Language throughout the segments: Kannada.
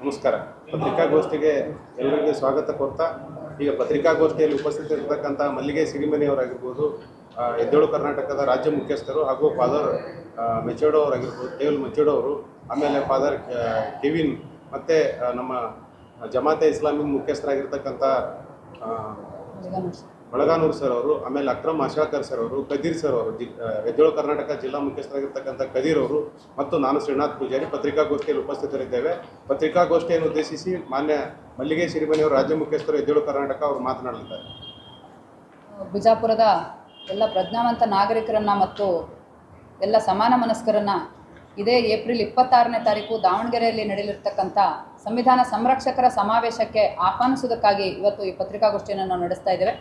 ನಮಸ್ಕಾರ. ಪತ್ರಿಕಾಗೋಷ್ಠಿಗೆ ಎಲ್ಲರಿಗೂ ಸ್ವಾಗತ ಕೊಡ್ತಾ ಈಗ ಪತ್ರಿಕಾಗೋಷ್ಠಿಯಲ್ಲಿ ಉಪಸ್ಥಿತರಿರ್ತಕ್ಕಂಥ ಮಲ್ಲಿಗೆ ಸಿರಿಮನೆಯವರಾಗಿರ್ಬೋದು ಎದ್ದೇಳು ಕರ್ನಾಟಕದ ರಾಜ್ಯ ಮುಖ್ಯಸ್ಥರು ಹಾಗೂ ಫಾದರ್ ಮೆಚೋಡೋ ಅವರಾಗಿರ್ಬೋದು ದೇವಲ್ ಮೆಚೋಡೋ ಅವರು ಆಮೇಲೆ ಫಾದರ್ ಕೆವಿನ್ ಮತ್ತು ನಮ್ಮ ಜಮಾತೆ ಇಸ್ಲಾಮಿಕ್ ಮುಖ್ಯಸ್ಥರಾಗಿರ್ತಕ್ಕಂಥ ಬಳಗಾನೂರ್ ಸರ್ ಅವರು, ಆಮೇಲೆ ಅಕ್ರಮ್ ಆಶಾಕರ್ ಸರ್ ಅವರು, ಕದೀರ್ ಸರ್ ಅವರು, ಜಿ ಕರ್ನಾಟಕ ಜಿಲ್ಲಾ ಮುಖ್ಯಸ್ಥರಾಗಿರ್ತಕ್ಕಂಥ ಕದೀರ್ ಅವರು ಮತ್ತು ನಾನು ಶ್ರೀನಾಥ್ ಪೂಜಾರಿ ಪತ್ರಿಕಾಗೋಷ್ಠಿಯಲ್ಲಿ ಉಪಸ್ಥಿತರಿದ್ದೇವೆ. ಪತ್ರಿಕಾಗೋಷ್ಠಿಯನ್ನು ಉದ್ದೇಶಿಸಿ ಮಾನ್ಯ ಮಲ್ಲಿಗೆ ಸಿರಿಮನಿಯವರು ರಾಜ್ಯ ಮುಖ್ಯಸ್ಥರು ಎದ್ದೇಳು ಕರ್ನಾಟಕ ಅವರು ಮಾತನಾಡಲಿದ್ದಾರೆ. ಬಿಜಾಪುರದ ಎಲ್ಲ ಪ್ರಜ್ಞಾವಂತ ನಾಗರಿಕರನ್ನು ಮತ್ತು ಎಲ್ಲ ಸಮಾನ ಮನಸ್ಕರನ್ನು ಇದೇ ಏಪ್ರಿಲ್ ಇಪ್ಪತ್ತಾರನೇ ತಾರೀಕು ದಾವಣಗೆರೆಯಲ್ಲಿ ನಡೆಯಲಿರ್ತಕ್ಕಂಥ ಸಂವಿಧಾನ ಸಂರಕ್ಷಕರ ಸಮಾವೇಶಕ್ಕೆ ಆಹ್ವಾನಿಸುವುದಕ್ಕಾಗಿ ಇವತ್ತು ಈ ಪತ್ರಿಕಾಗೋಷ್ಠಿಯನ್ನು ನಾವು ನಡೆಸ್ತಾ ಇದ್ದೇವೆ.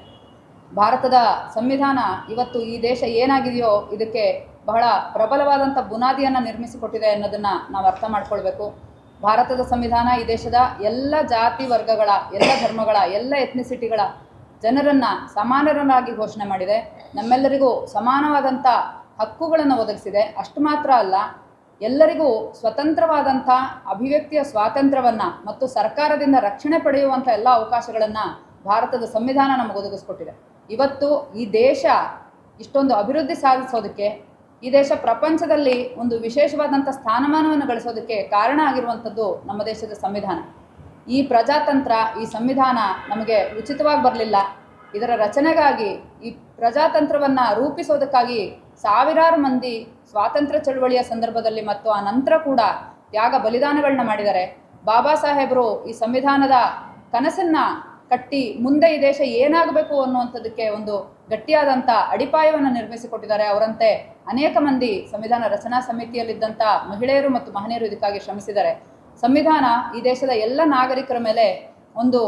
ಭಾರತದ ಸಂವಿಧಾನ ಇವತ್ತು ಈ ದೇಶ ಏನಾಗಿದೆಯೋ ಇದಕ್ಕೆ ಬಹಳ ಪ್ರಬಲವಾದಂಥ ಬುನಾದಿಯನ್ನು ನಿರ್ಮಿಸಿಕೊಟ್ಟಿದೆ ಅನ್ನೋದನ್ನು ನಾವು ಅರ್ಥ ಮಾಡ್ಕೊಳ್ಬೇಕು. ಭಾರತದ ಸಂವಿಧಾನ ಈ ದೇಶದ ಎಲ್ಲ ಜಾತಿ ವರ್ಗಗಳ, ಎಲ್ಲ ಧರ್ಮಗಳ, ಎಲ್ಲ ಎಥ್ನಿಸಿಟಿಗಳ ಜನರನ್ನು ಸಮಾನರನ್ನಾಗಿ ಘೋಷಣೆ ಮಾಡಿದೆ. ನಮ್ಮೆಲ್ಲರಿಗೂ ಸಮಾನವಾದಂಥ ಹಕ್ಕುಗಳನ್ನು ಒದಗಿಸಿದೆ. ಅಷ್ಟು ಮಾತ್ರ ಅಲ್ಲ, ಎಲ್ಲರಿಗೂ ಸ್ವತಂತ್ರವಾದಂಥ ಅಭಿವ್ಯಕ್ತಿಯ ಸ್ವಾತಂತ್ರ್ಯವನ್ನು ಮತ್ತು ಸರ್ಕಾರದಿಂದ ರಕ್ಷಣೆ ಪಡೆಯುವಂಥ ಎಲ್ಲ ಅವಕಾಶಗಳನ್ನು ಭಾರತದ ಸಂವಿಧಾನ ನಮಗೆ ಒದಗಿಸ್ಕೊಟ್ಟಿದೆ. ಇವತ್ತು ಈ ದೇಶ ಇಷ್ಟೊಂದು ಅಭಿವೃದ್ಧಿ ಸಾಧಿಸೋದಕ್ಕೆ, ಈ ದೇಶ ಪ್ರಪಂಚದಲ್ಲಿ ಒಂದು ವಿಶೇಷವಾದಂಥ ಸ್ಥಾನಮಾನವನ್ನು ಗಳಿಸೋದಕ್ಕೆ ಕಾರಣ ಆಗಿರುವಂಥದ್ದು ನಮ್ಮ ದೇಶದ ಸಂವಿಧಾನ. ಈ ಪ್ರಜಾತಂತ್ರ, ಈ ಸಂವಿಧಾನ ನಮಗೆ ಉಚಿತವಾಗಿ ಬರಲಿಲ್ಲ. ಇದರ ರಚನೆಗಾಗಿ ಈ ಪ್ರಜಾತಂತ್ರವನ್ನು ರೂಪಿಸೋದಕ್ಕಾಗಿ ಸಾವಿರಾರು ಮಂದಿ ಸ್ವಾತಂತ್ರ್ಯ ಚಳುವಳಿಯ ಸಂದರ್ಭದಲ್ಲಿ ಮತ್ತು ಆ ನಂತರ ಕೂಡ ತ್ಯಾಗ ಬಲಿದಾನಗಳನ್ನ ಮಾಡಿದ್ದಾರೆ. ಬಾಬಾ ಸಾಹೇಬರು ಈ ಸಂವಿಧಾನದ ಕನಸನ್ನ ಕಟ್ಟಿ ಮುಂದೆ ಈ ದೇಶ ಏನಾಗಬೇಕು ಅನ್ನುವಂಥದ್ದಕ್ಕೆ ಒಂದು ಗಟ್ಟಿಯಾದಂಥ ಅಡಿಪಾಯವನ್ನು ನಿರ್ಮಿಸಿಕೊಟ್ಟಿದ್ದಾರೆ. ಅವರಂತೆ ಅನೇಕ ಮಂದಿ ಸಂವಿಧಾನ ರಚನಾ ಸಮಿತಿಯಲ್ಲಿದ್ದಂಥ ಮಹಿಳೆಯರು ಮತ್ತು ಮಹನೀಯರು ಇದಕ್ಕಾಗಿ ಶ್ರಮಿಸಿದ್ದಾರೆ. ಸಂವಿಧಾನ ಈ ದೇಶದ ಎಲ್ಲ ನಾಗರಿಕರ ಮೇಲೆ ಒಂದು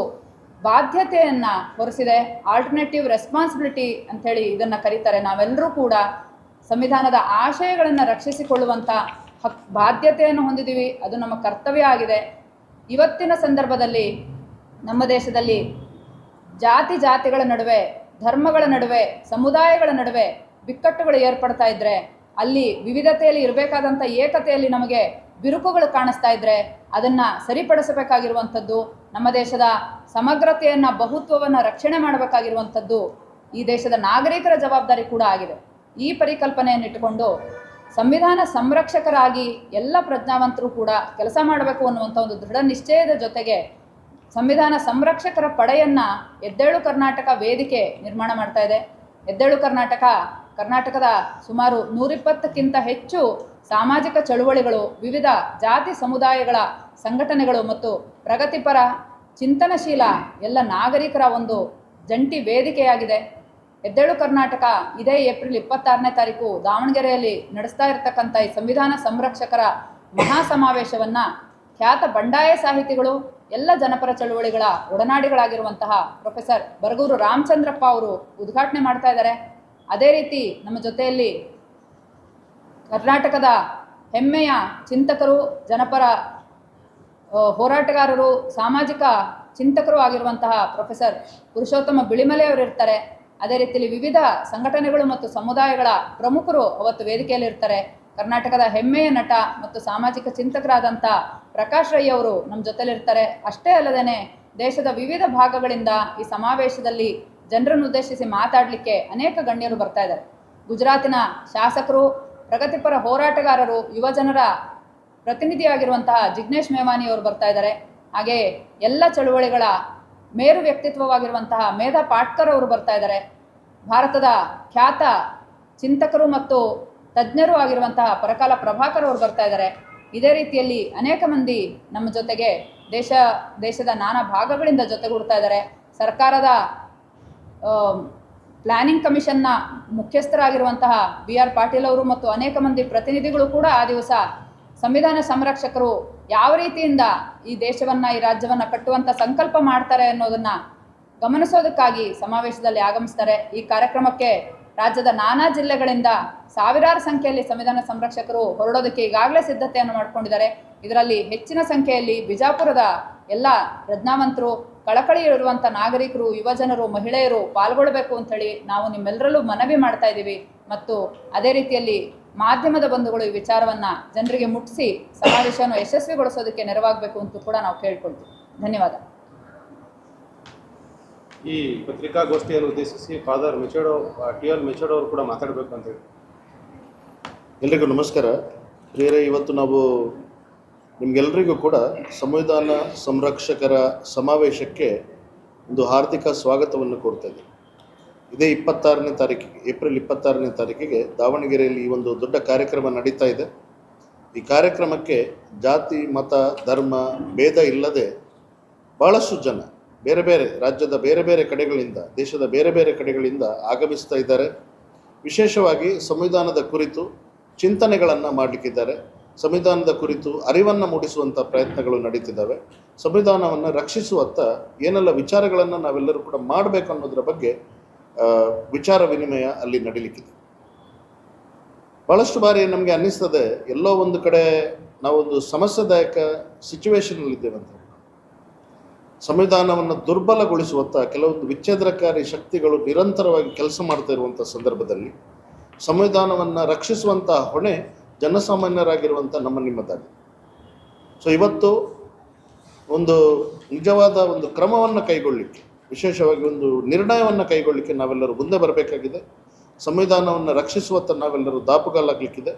ಬಾಧ್ಯತೆಯನ್ನು ಹೊರಿಸಿದೆ. ಆಲ್ಟರ್ನೇಟಿವ್ ರೆಸ್ಪಾನ್ಸಿಬಿಲಿಟಿ ಅಂಥೇಳಿ ಇದನ್ನು ಕರೀತಾರೆ. ನಾವೆಲ್ಲರೂ ಕೂಡ ಸಂವಿಧಾನದ ಆಶಯಗಳನ್ನು ರಕ್ಷಿಸಿಕೊಳ್ಳುವಂಥ ಹಕ್, ಬಾಧ್ಯತೆಯನ್ನು ಹೊಂದಿದ್ದೀವಿ. ಅದು ನಮ್ಮ ಕರ್ತವ್ಯ ಆಗಿದೆ. ಇವತ್ತಿನ ಸಂದರ್ಭದಲ್ಲಿ ನಮ್ಮ ದೇಶದಲ್ಲಿ ಜಾತಿ ಜಾತಿಗಳ ನಡುವೆ, ಧರ್ಮಗಳ ನಡುವೆ, ಸಮುದಾಯಗಳ ನಡುವೆ ಬಿಕ್ಕಟ್ಟುಗಳು ಏರ್ಪಡ್ತಾ ಇದ್ದರೆ ಅಲ್ಲಿ ವಿವಿಧತೆಯಲ್ಲಿ ಇರಬೇಕಾದಂಥ ಏಕತೆಯಲ್ಲಿ ನಮಗೆ ಬಿರುಕುಗಳು ಕಾಣಿಸ್ತಾ ಇದ್ದರೆ ಅದನ್ನು ಸರಿಪಡಿಸಬೇಕಾಗಿರುವಂಥದ್ದು, ನಮ್ಮ ದೇಶದ ಸಮಗ್ರತೆಯನ್ನು, ಬಹುತ್ವವನ್ನು ರಕ್ಷಣೆ ಮಾಡಬೇಕಾಗಿರುವಂಥದ್ದು ಈ ದೇಶದ ನಾಗರಿಕರ ಜವಾಬ್ದಾರಿ ಕೂಡ ಆಗಿದೆ. ಈ ಪರಿಕಲ್ಪನೆಯನ್ನಿಟ್ಟುಕೊಂಡು ಸಂವಿಧಾನ ಸಂರಕ್ಷಕರಾಗಿ ಎಲ್ಲ ಪ್ರಜ್ಞಾವಂತರು ಕೂಡ ಕೆಲಸ ಮಾಡಬೇಕು ಅನ್ನುವಂಥ ಒಂದು ದೃಢ ನಿಶ್ಚಯದ ಜೊತೆಗೆ ಸಂವಿಧಾನ ಸಂರಕ್ಷಕರ ಪಡೆಯನ್ನ ಎದ್ದೇಳು ಕರ್ನಾಟಕ ವೇದಿಕೆ ನಿರ್ಮಾಣ ಮಾಡ್ತಾ ಇದೆ. ಎದ್ದೇಳು ಕರ್ನಾಟಕ, ಕರ್ನಾಟಕದ ಸುಮಾರು ನೂರಿಪ್ಪತ್ತಕ್ಕಿಂತ ಹೆಚ್ಚು ಸಾಮಾಜಿಕ ಚಳುವಳಿಗಳು, ವಿವಿಧ ಜಾತಿ ಸಮುದಾಯಗಳ ಸಂಘಟನೆಗಳು ಮತ್ತು ಪ್ರಗತಿಪರ ಚಿಂತನಶೀಲ ಎಲ್ಲ ನಾಗರಿಕರ ಒಂದು ಜಂಟಿ ವೇದಿಕೆಯಾಗಿದೆ. ಎದ್ದೇಳು ಕರ್ನಾಟಕ ಇದೇ ಏಪ್ರಿಲ್ ಇಪ್ಪತ್ತಾರನೇ ತಾರೀಕು ದಾವಣಗೆರೆಯಲ್ಲಿ ನಡೆಸ್ತಾ ಇರತಕ್ಕಂಥ ಈ ಸಂವಿಧಾನ ಸಂರಕ್ಷಕರ ಮಹಾ ಸಮಾವೇಶವನ್ನು ಖ್ಯಾತ ಬಂಡಾಯ ಸಾಹಿತಿಗಳು ಎಲ್ಲ ಜನಪರ ಚಳುವಳಿಗಳ ಒಡನಾಡಿಗಳಾಗಿರುವಂತಹ ಪ್ರೊಫೆಸರ್ ಬರಗೂರು ರಾಮಚಂದ್ರಪ್ಪ ಅವರು ಉದ್ಘಾಟನೆ ಮಾಡ್ತಾ ಇದ್ದಾರೆ. ಅದೇ ರೀತಿ ನಮ್ಮ ಜೊತೆಯಲ್ಲಿ ಕರ್ನಾಟಕದ ಹೆಮ್ಮೆಯ ಚಿಂತಕರು, ಜನಪರ ಹೋರಾಟಗಾರರು, ಸಾಮಾಜಿಕ ಚಿಂತಕರು ಆಗಿರುವಂತಹ ಪ್ರೊಫೆಸರ್ ಪುರುಷೋತ್ತಮ ಬಿಳಿಮಲೆ ಅವರು ಇರ್ತಾರೆ. ಅದೇ ರೀತಿಯಲ್ಲಿ ವಿವಿಧ ಸಂಘಟನೆಗಳು ಮತ್ತು ಸಮುದಾಯಗಳ ಪ್ರಮುಖರು ಅವತ್ತು ವೇದಿಕೆಯಲ್ಲಿ ಇರ್ತಾರೆ ಕರ್ನಾಟಕದ ಹೆಮ್ಮೆಯ ನಟ ಮತ್ತು ಸಾಮಾಜಿಕ ಚಿಂತಕರಾದಂಥ ಪ್ರಕಾಶ್ ರೈ ಅವರು ನಮ್ಮ ಜೊತೆಲಿರ್ತಾರೆ. ಅಷ್ಟೇ ಅಲ್ಲದೇನೆ ದೇಶದ ವಿವಿಧ ಭಾಗಗಳಿಂದ ಈ ಸಮಾವೇಶದಲ್ಲಿ ಜನರನ್ನು ಉದ್ದೇಶಿಸಿ ಮಾತಾಡಲಿಕ್ಕೆ ಅನೇಕ ಗಣ್ಯರು ಬರ್ತಾ ಇದ್ದಾರೆ. ಗುಜರಾತಿನ ಶಾಸಕರು, ಪ್ರಗತಿಪರ ಹೋರಾಟಗಾರರು ಯುವಜನರ ಪ್ರತಿನಿಧಿಯಾಗಿರುವಂತಹ ಜಿಗ್ನೇಶ್ ಮೇವಾನಿ ಅವರು ಬರ್ತಾ ಇದ್ದಾರೆ. ಹಾಗೆ ಎಲ್ಲ ಚಳುವಳಿಗಳ ಮೇರು ವ್ಯಕ್ತಿತ್ವವಾಗಿರುವಂತಹ ಮೇಧಾ ಪಾಟ್ಕರ್ ಅವರು ಬರ್ತಾ ಇದ್ದಾರೆ. ಭಾರತದ ಖ್ಯಾತ ಚಿಂತಕರು ಮತ್ತು ತಜ್ಞರು ಆಗಿರುವಂತಹ ಪರಕಾಲ ಪ್ರಭಾಕರ್ ಅವರು ಬರ್ತಾ ಇದ್ದಾರೆ. ಇದೇ ರೀತಿಯಲ್ಲಿ ಅನೇಕ ಮಂದಿ ನಮ್ಮ ಜೊತೆಗೆ ದೇಶ, ದೇಶದ ನಾನಾ ಭಾಗಗಳಿಂದ ಜೊತೆಗೂಡ್ತಾ ಇದ್ದಾರೆ. ಸರ್ಕಾರದ ಪ್ಲಾನಿಂಗ್ ಕಮಿಷನ್ನ ಮುಖ್ಯಸ್ಥರಾಗಿರುವಂತಹ ಬಿ ಆರ್ ಪಾಟೀಲ್ ಅವರು ಮತ್ತು ಅನೇಕ ಮಂದಿ ಪ್ರತಿನಿಧಿಗಳು ಕೂಡ ಆ ದಿವಸ ಸಂವಿಧಾನ ಸಂರಕ್ಷಕರು ಯಾವ ರೀತಿಯಿಂದ ಈ ದೇಶವನ್ನು, ಈ ರಾಜ್ಯವನ್ನು ಕಟ್ಟುವಂಥ ಸಂಕಲ್ಪ ಮಾಡ್ತಾರೆ ಅನ್ನೋದನ್ನು ಗಮನಿಸೋದಕ್ಕಾಗಿ ಸಮಾವೇಶದಲ್ಲಿ ಆಗಮಿಸ್ತಾರೆ. ಈ ಕಾರ್ಯಕ್ರಮಕ್ಕೆ ರಾಜ್ಯದ ನಾನಾ ಜಿಲ್ಲೆಗಳಿಂದ ಸಾವಿರಾರು ಸಂಖ್ಯೆಯಲ್ಲಿ ಸಂವಿಧಾನ ಸಂರಕ್ಷಕರು ಹೊರಡೋದಕ್ಕೆ ಈಗಾಗಲೇ ಸಿದ್ಧತೆಯನ್ನು ಮಾಡಿಕೊಂಡಿದ್ದಾರೆ. ಇದರಲ್ಲಿ ಹೆಚ್ಚಿನ ಸಂಖ್ಯೆಯಲ್ಲಿ ಬಿಜಾಪುರದ ಎಲ್ಲ ಪ್ರಜ್ಞಾವಂತರು ಕಳಕಳಿ ಇರುವಂಥ ನಾಗರಿಕರು, ಯುವಜನರು, ಮಹಿಳೆಯರು ಪಾಲ್ಗೊಳ್ಬೇಕು ಅಂಥೇಳಿ ನಾವು ನಿಮ್ಮೆಲ್ಲರಲ್ಲೂ ಮನವಿ ಮಾಡ್ತಾ ಇದ್ದೀವಿ. ಮತ್ತು ಅದೇ ರೀತಿಯಲ್ಲಿ ಮಾಧ್ಯಮದ ಬಂಧುಗಳು ಈ ವಿಚಾರವನ್ನು ಜನರಿಗೆ ಮುಟ್ಟಿಸಿ ಸಮಾವೇಶವನ್ನು ಯಶಸ್ವಿಗೊಳಿಸೋದಕ್ಕೆ ನೆರವಾಗಬೇಕು ಅಂತ ಕೂಡ ನಾವು ಕೇಳ್ಕೊಳ್ತೀವಿ. ಧನ್ಯವಾದ. ಈ ಪತ್ರಿಕಾಗೋಷ್ಠಿಯನ್ನು ಉದ್ದೇಶಿಸಿ father Machado, T L Machado ಅವರು ಕೂಡ ಮಾತಾಡಬೇಕು ಅಂತ ಹೇಳಿ. ಎಲ್ರಿಗೂ ನಮಸ್ಕಾರ. ಪ್ರಿಯರೇ, ಇವತ್ತು ನಾವು ನಿಮಗೆಲ್ಲರಿಗೂ ಕೂಡ ಸಂವಿಧಾನ ಸಂರಕ್ಷಕರ ಸಮಾವೇಶಕ್ಕೆ ಒಂದು ಹಾರ್ದಿಕ ಸ್ವಾಗತವನ್ನು ಕೋರ್ತಾ ಇದ್ದೀವಿ ಇದೇ ಇಪ್ಪತ್ತಾರನೇ ತಾರೀಕಿಗೆ, ಏಪ್ರಿಲ್ ಇಪ್ಪತ್ತಾರನೇ ತಾರೀಕಿಗೆ ದಾವಣಗೆರೆಯಲ್ಲಿ ಈ ಒಂದು ದೊಡ್ಡ ಕಾರ್ಯಕ್ರಮ ನಡೀತಾ ಇದೆ. ಈ ಕಾರ್ಯಕ್ರಮಕ್ಕೆ ಜಾತಿ, ಮತ, ಧರ್ಮ, ಭೇದ ಇಲ್ಲದೆ ಭಾಳಷ್ಟು ಜನ ಬೇರೆ ಬೇರೆ ರಾಜ್ಯದ ಬೇರೆ ಬೇರೆ ಕಡೆಗಳಿಂದ, ದೇಶದ ಬೇರೆ ಬೇರೆ ಕಡೆಗಳಿಂದ ಆಗಮಿಸ್ತಾ ಇದ್ದಾರೆ. ವಿಶೇಷವಾಗಿ ಸಂವಿಧಾನದ ಕುರಿತು ಚಿಂತನೆಗಳನ್ನು ಮಾಡಲಿಕ್ಕಿದ್ದಾರೆ. ಸಂವಿಧಾನದ ಕುರಿತು ಅರಿವನ್ನು ಮೂಡಿಸುವಂಥ ಪ್ರಯತ್ನಗಳು ನಡೀತಿದ್ದಾವೆ. ಸಂವಿಧಾನವನ್ನು ರಕ್ಷಿಸುವತ್ತ ಏನೆಲ್ಲ ವಿಚಾರಗಳನ್ನು ನಾವೆಲ್ಲರೂ ಕೂಡ ಮಾಡಬೇಕು ಅನ್ನೋದ್ರ ಬಗ್ಗೆ ವಿಚಾರ ವಿನಿಮಯ ಅಲ್ಲಿ ನಡೀಲಿಕ್ಕಿದೆ. ಭಾಳಷ್ಟು ಬಾರಿ ನಮಗೆ ಅನ್ನಿಸ್ತದೆ, ಎಲ್ಲೋ ಒಂದು ಕಡೆ ನಾವೊಂದು ಸಮಸ್ಯೆದಾಯಕ ಸಿಚುವೇಶನಲ್ಲಿದ್ದೇವೆ ಅಂತ. ಸಂವಿಧಾನವನ್ನು ದುರ್ಬಲಗೊಳಿಸುವಂಥ ಕೆಲವೊಂದು ವಿಚ್ಛೇದನಕಾರಿ ಶಕ್ತಿಗಳು ನಿರಂತರವಾಗಿ ಕೆಲಸ ಮಾಡ್ತಾ ಇರುವಂಥ ಸಂದರ್ಭದಲ್ಲಿ ಸಂವಿಧಾನವನ್ನು ರಕ್ಷಿಸುವಂಥ ಹೊಣೆ ಜನಸಾಮಾನ್ಯರಾಗಿರುವಂಥ ನಮ್ಮ ನಿಮ್ಮದಾಗಿದೆ. ಸೊ ಇವತ್ತು ಒಂದು ನಿಜವಾದ ಒಂದು ಕ್ರಮವನ್ನು ಕೈಗೊಳ್ಳಲಿಕ್ಕೆ ವಿಶೇಷವಾಗಿ ಒಂದು ನಿರ್ಣಯವನ್ನು ಕೈಗೊಳ್ಳಲಿಕ್ಕೆ ನಾವೆಲ್ಲರೂ ಮುಂದೆ ಬರಬೇಕಾಗಿದೆ. ಸಂವಿಧಾನವನ್ನು ರಕ್ಷಿಸುವತ್ತ ನಾವೆಲ್ಲರೂ ದಾಪುಗಾಲಾಗಲಿಕ್ಕಿದೆ.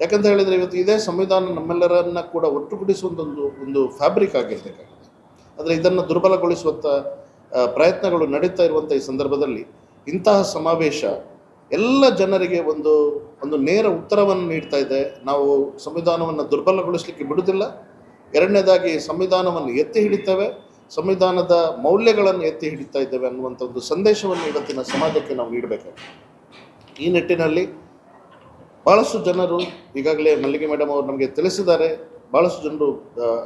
ಯಾಕಂತ ಹೇಳಿದರೆ ಇವತ್ತು ಇದೇ ಸಂವಿಧಾನ ನಮ್ಮೆಲ್ಲರನ್ನ ಕೂಡ ಒಟ್ಟುಗೂಡಿಸುವಂಥ ಒಂದು ಒಂದು ಫ್ಯಾಬ್ರಿಕ್ ಆಗಿರಬೇಕಾಗಿದೆ. ಆದರೆ ಇದನ್ನು ದುರ್ಬಲಗೊಳಿಸುವಂಥ ಪ್ರಯತ್ನಗಳು ನಡೀತಾ ಇರುವಂಥ ಈ ಸಂದರ್ಭದಲ್ಲಿ ಇಂತಹ ಸಮಾವೇಶ ಎಲ್ಲ ಜನರಿಗೆ ಒಂದು ಒಂದು ನೇರ ಉತ್ತರವನ್ನು ನೀಡ್ತಾ ಇದೆ. ನಾವು ಸಂವಿಧಾನವನ್ನು ದುರ್ಬಲಗೊಳಿಸಲಿಕ್ಕೆ ಬಿಡುವುದಿಲ್ಲ. ಎರಡನೇದಾಗಿ ಸಂವಿಧಾನವನ್ನು ಎತ್ತಿ ಹಿಡಿತೇವೆ. ಸಂವಿಧಾನದ ಮೌಲ್ಯಗಳನ್ನು ಎತ್ತಿ ಹಿಡಿತಾ ಇದ್ದೇವೆ ಅನ್ನುವಂಥ ಒಂದು ಸಂದೇಶವನ್ನು ಇವತ್ತಿನ ಸಮಾಜಕ್ಕೆ ನಾವು ನೀಡಬೇಕಾಗಿದೆ ಈ ನಿಟ್ಟಿನಲ್ಲಿ ಭಾಳಷ್ಟು ಜನರು ಈಗಾಗಲೇ ಮಲ್ಲಿಗೆ ಮೇಡಮ್ ಅವರು ನಮಗೆ ತಿಳಿಸಿದ್ದಾರೆ. ಭಾಳಷ್ಟು ಜನರು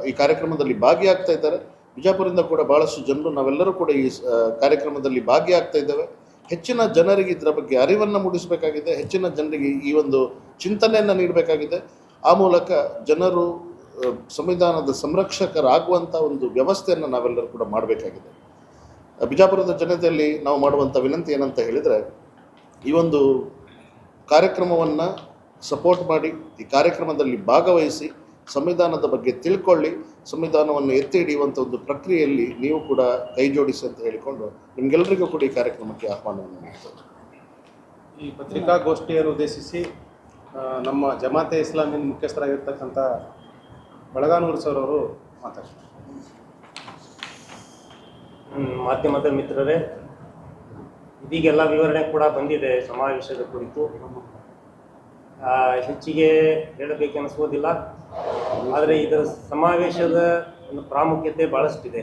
ಈ ಕಾರ್ಯಕ್ರಮದಲ್ಲಿ ಭಾಗಿಯಾಗ್ತಾ ಇದ್ದಾರೆ. ಬಿಜಾಪುರದಿಂದ ಕೂಡ ಭಾಳಷ್ಟು ಜನರು ನಾವೆಲ್ಲರೂ ಕೂಡ ಈ ಕಾರ್ಯಕ್ರಮದಲ್ಲಿ ಭಾಗಿಯಾಗ್ತಾ ಇದ್ದೇವೆ. ಹೆಚ್ಚಿನ ಜನರಿಗೆ ಇದರ ಬಗ್ಗೆ ಅರಿವನ್ನು ಮೂಡಿಸಬೇಕಾಗಿದೆ. ಹೆಚ್ಚಿನ ಜನರಿಗೆ ಈ ಒಂದು ಚಿಂತನೆಯನ್ನು ನೀಡಬೇಕಾಗಿದೆ. ಆ ಮೂಲಕ ಜನರು ಸಂವಿಧಾನದ ಸಂರಕ್ಷಕರಾಗುವಂಥ ಒಂದು ವ್ಯವಸ್ಥೆಯನ್ನು ನಾವೆಲ್ಲರೂ ಕೂಡ ಮಾಡಬೇಕಾಗಿದೆ. ಬಿಜಾಪುರದ ಜನತೆಯಲ್ಲಿ ನಾವು ಮಾಡುವಂಥ ವಿನಂತಿ ಏನಂತ ಹೇಳಿದರೆ, ಈ ಒಂದು ಕಾರ್ಯಕ್ರಮವನ್ನು ಸಪೋರ್ಟ್ ಮಾಡಿ, ಈ ಕಾರ್ಯಕ್ರಮದಲ್ಲಿ ಭಾಗವಹಿಸಿ ಸಂವಿಧಾನದ ಬಗ್ಗೆ ತಿಳ್ಕೊಳ್ಳಿ ಸಂವಿಧಾನವನ್ನು ಎತ್ತಿ ಹಿಡಿಯುವಂಥ ಒಂದು ಪ್ರಕ್ರಿಯೆಯಲ್ಲಿ ನೀವು ಕೂಡ ಕೈ ಜೋಡಿಸಿ ಅಂತ ಹೇಳಿಕೊಂಡು ನಿಮಗೆಲ್ಲರಿಗೂ ಕೂಡ ಈ ಕಾರ್ಯಕ್ರಮಕ್ಕೆ ಆಹ್ವಾನವನ್ನು ನೀಡ್ತೇವೆ ಈ ಪತ್ರಿಕಾಗೋಷ್ಠಿಯನ್ನು ಉದ್ದೇಶಿಸಿ ನಮ್ಮ ಜಮಾತೆ ಇಸ್ಲಾಮಿನ ಮುಖ್ಯಸ್ಥರಾಗಿರ್ತಕ್ಕಂಥ ಬಳಗಾನೂರು ಸರ್ ಅವರು ಮಾತಾಡ್ತಾರೆ. ಮಾಧ್ಯಮದ ಮಿತ್ರರೇ ಇದೀಗೆಲ್ಲ ವಿವರಣೆ ಕೂಡ ಬಂದಿದೆ ಸಮಾವೇಶದ ಕುರಿತು. ಹೆಚ್ಚಿಗೆ ಹೇಳಬೇಕೆನಿಸುವುದಿಲ್ಲ. ಆದರೆ ಇದರ ಸಮಾವೇಶದ ಒಂದು ಪ್ರಾಮುಖ್ಯತೆ ಭಾಳಷ್ಟಿದೆ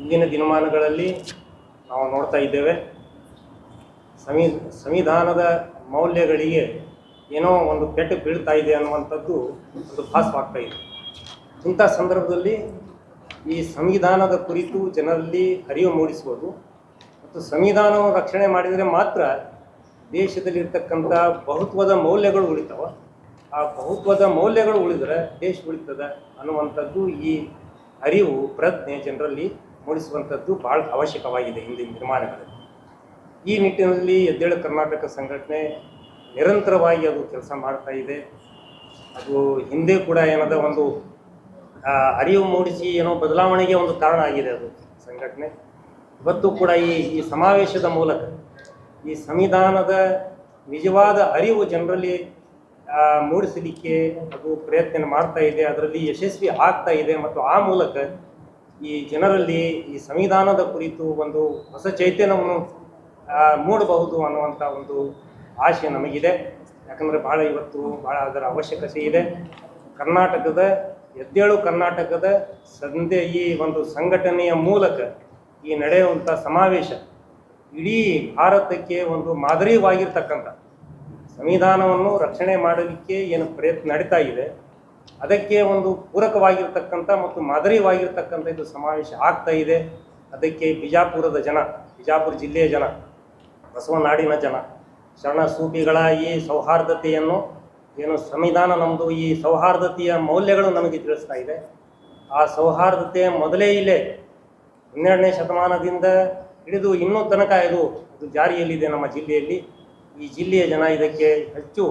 ಇಂದಿನ ದಿನಮಾನಗಳಲ್ಲಿ ನಾವು ನೋಡ್ತಾ ಇದ್ದೇವೆ. ಸಂವಿ ಸಂವಿಧಾನದ ಮೌಲ್ಯಗಳಿಗೆ ಏನೋ ಒಂದು ಪೆಟ್ಟು ಬೀಳ್ತಾ ಇದೆ ಅನ್ನುವಂಥದ್ದು ಒಂದು ಭಾಸವಾಗ್ತಾ ಇದೆ. ಇಂಥ ಸಂದರ್ಭದಲ್ಲಿ ಈ ಸಂವಿಧಾನದ ಕುರಿತು ಜನರಲ್ಲಿ ಅರಿವು ಮೂಡಿಸುವುದು ಮತ್ತು ಸಂವಿಧಾನವನ್ನು ರಕ್ಷಣೆ ಮಾಡಿದರೆ ಮಾತ್ರ ದೇಶದಲ್ಲಿರ್ತಕ್ಕಂಥ ಬಹುತ್ವದ ಮೌಲ್ಯಗಳು ಉಳಿತಾವ. ಆ ಬಹುತ್ವದ ಮೌಲ್ಯಗಳು ಉಳಿದರೆ ದೇಶ ಉಳಿತದ ಅನ್ನುವಂಥದ್ದು ಈ ಅರಿವು ಪ್ರಜ್ಞೆ ಜನರಲ್ಲಿ ಮೂಡಿಸುವಂಥದ್ದು ಭಾಳ ಅವಶ್ಯಕವಾಗಿದೆ ಹಿಂದಿನ ನಿರ್ಮಾಣಗಳಲ್ಲಿ. ಈ ನಿಟ್ಟಿನಲ್ಲಿ ಎದ್ದೇಳು ಕರ್ನಾಟಕ ಸಂಘಟನೆ ನಿರಂತರವಾಗಿ ಅದು ಕೆಲಸ ಮಾಡ್ತಾ ಇದೆ. ಅದು ಹಿಂದೆ ಕೂಡ ಏನದ ಒಂದು ಅರಿವು ಮೂಡಿಸಿ ಏನೋ ಬದಲಾವಣೆಗೆ ಒಂದು ಕಾರಣ ಆಗಿದೆ ಅದು ಸಂಘಟನೆ. ಇವತ್ತು ಕೂಡ ಈ ಈ ಸಮಾವೇಶದ ಮೂಲಕ ಈ ಸಂವಿಧಾನದ ನಿಜವಾದ ಅರಿವು ಜನರಲ್ಲಿ ಮೂಡಿಸಲಿಕ್ಕೆ ಅದು ಪ್ರಯತ್ನ ಮಾಡ್ತಾ ಇದೆ. ಅದರಲ್ಲಿ ಯಶಸ್ವಿ ಆಗ್ತಾ ಇದೆ. ಮತ್ತು ಆ ಮೂಲಕ ಈ ಜನರಲ್ಲಿ ಈ ಸಂವಿಧಾನದ ಕುರಿತು ಒಂದು ಹೊಸ ಚೈತನ್ಯವನ್ನು ಮೂಡಬಹುದು ಅನ್ನುವಂಥ ಒಂದು ಆಶೆ ನಮಗಿದೆ. ಯಾಕಂದರೆ ಭಾಳ ಇವತ್ತು ಭಾಳ ಅದರ ಅವಶ್ಯಕತೆ ಇದೆ. ಕರ್ನಾಟಕದ, ಎದ್ದೇಳು ಕರ್ನಾಟಕದ ಸಂದೆ ಈ ಒಂದು ಸಂಘಟನೆಯ ಮೂಲಕ ಈ ನಡೆಯುವಂಥ ಸಮಾವೇಶ ಇಡೀ ಭಾರತಕ್ಕೆ ಒಂದು ಮಾದರಿವಾಗಿರ್ತಕ್ಕಂಥ ಸಂವಿಧಾನವನ್ನು ರಕ್ಷಣೆ ಮಾಡಲಿಕ್ಕೆ ಏನು ಪ್ರಯತ್ನ ನಡೀತಾ ಇದೆ, ಅದಕ್ಕೆ ಒಂದು ಪೂರಕವಾಗಿರ್ತಕ್ಕಂಥ ಮತ್ತು ಮಾದರಿವಾಗಿರ್ತಕ್ಕಂಥ ಇದು ಸಮಾವೇಶ ಆಗ್ತಾ ಇದೆ. ಅದಕ್ಕೆ ಬಿಜಾಪುರದ ಜನ, ಬಿಜಾಪುರ ಜಿಲ್ಲೆಯ ಜನ ಬಸವನಾಡಿನ ಜನ, ಶರಣ ಸೂಪಿಗಳ ಈ ಸೌಹಾರ್ದತೆಯನ್ನು, ಏನು ಸಂವಿಧಾನ ನಮ್ಮದು ಈ ಸೌಹಾರ್ದತೆಯ ಮೌಲ್ಯಗಳು ನಮಗೆ ತಿಳಿಸ್ತಾ ಇದೆ. ಆ ಸೌಹಾರ್ದತೆ ಮೊದಲೇ ಇಲ್ಲೇ ಹನ್ನೆರಡನೇ ಶತಮಾನದಿಂದ ಹಿಡಿದು ಇನ್ನೂ ತನಕ ಇದು ಇದು ಜಾರಿಯಲ್ಲಿದೆ ನಮ್ಮ ಜಿಲ್ಲೆಯಲ್ಲಿ. ಈ ಜಿಲ್ಲೆಯ ಜನ ಇದಕ್ಕೆ ಹೆಚ್ಚು